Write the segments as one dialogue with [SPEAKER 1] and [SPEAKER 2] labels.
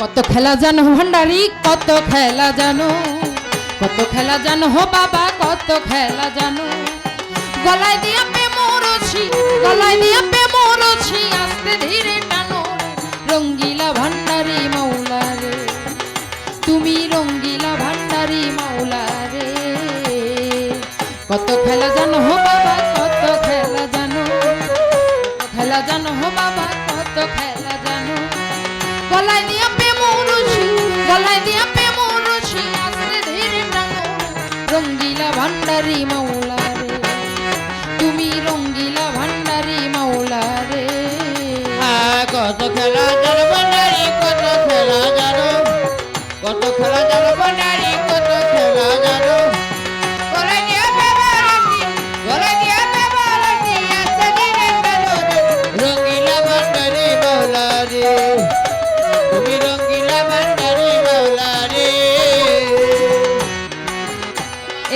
[SPEAKER 1] কত খেলা জানো ভান্ডারি, কত খেলা জানো? কত খেলা জানো হো বাবা, কত খেলা জানো? গলায় দিয়া পে মরছি গলায় দিয়া পে মরছি আস্তে ধীরে টানো রঙ্গিলা ভান্ডারি মাওলা রে। তুমি রঙ্গিলা ভান্ডারি মাওলা রে। কত খেলা জানো হো বাবা, কত খেলা জানো? খেলা জানো হো বাবা রঙ্গিলা ভান্ডারি মাওলা রে তুমি রঙ্গিলা ভান্ডারি মাওলা রে
[SPEAKER 2] হ্যাঁ, কত খেলা জানো কত খেলা জানো কত খেলা জানো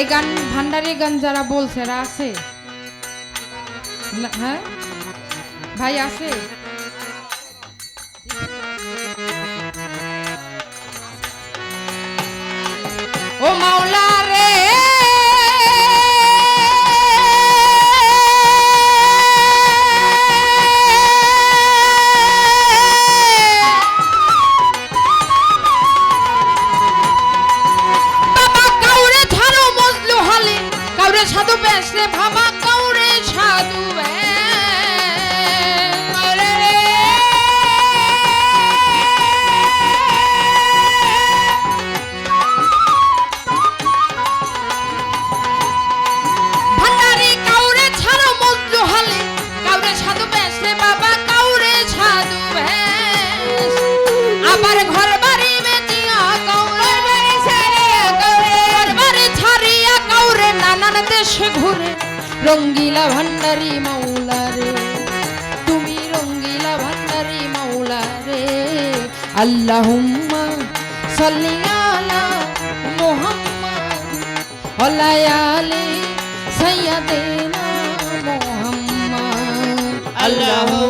[SPEAKER 1] এই গান ভান্ডারি গান যারা বলছে এরা আছে? হ্যাঁ? ভাই আছে? ও মাওলা! সাধু রে ভাবা কৌরে সাধু ভান্ডারি দেশে ঘুরে, রঙ্গিলা ভান্ডারি মাওলা রে। তুমি রঙ্গিলা ভান্ডারি মাওলা রে। আল্লাহুম্মা সাল্লি আলা মুহাম্মদ মুহাম্মদ।
[SPEAKER 2] আল্লাহ